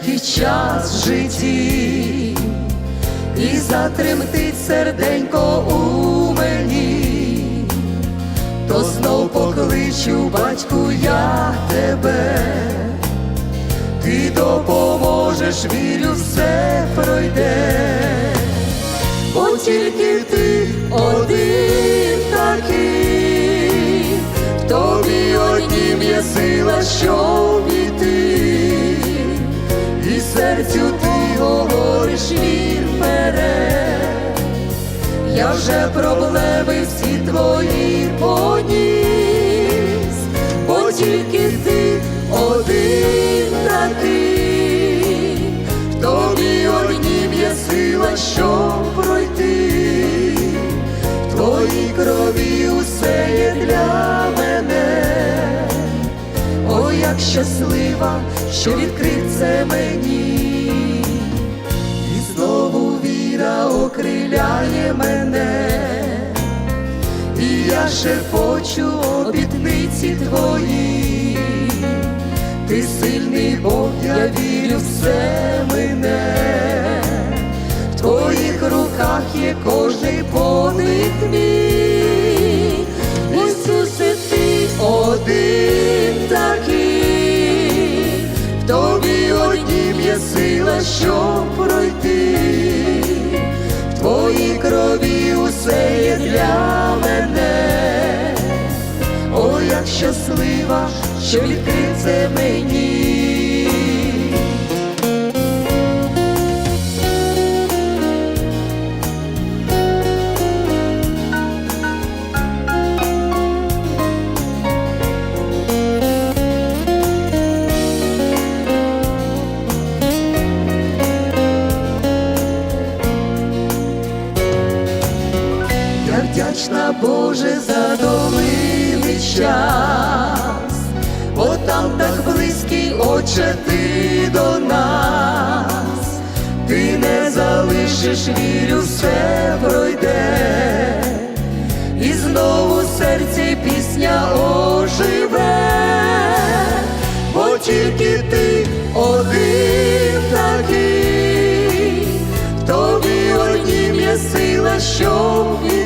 нелегкий час в житті, і затремтить серденько у мені, то знов покличу, батьку, я тебе, ти допоможеш, вірю, все пройде, бо тільки ти один. Я вже проблеми всі твої поніс, бо тільки ти один такий, тобі однім є сила, щоб пройти, в твоїй крові усе є для мене. Ой, як щаслива, що відкрив це мені, окриляє мене, шепочу обітниці твої, ти сильний Бог, я вірю, все мине, в твоїх руках є кожний подих мій, Ісусе, ти один такий, в тобі однім є сила, щоб пройти, в твоїй крові усе є для мене, щаслива, що відкрив це мені. Вдячна Боже за долини час, бо там так близький, Отче, ти до нас, ти не залишиш, вірю, все пройде, і знову серці пісня оживе, бо тільки ти один такий, тобі однім сила, і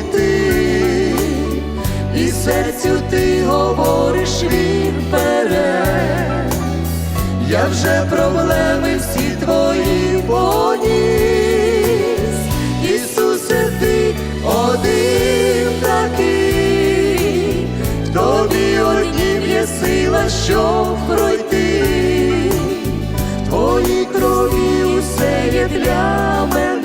серцю ти говориш він вперед. Я вже проблеми всі твої поніс, Ісусе, ти один такий, тобі однім є сила, щоб пройти, в твоїй крові усе є для мене,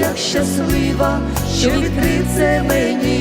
як щаслива, що відкрив мені.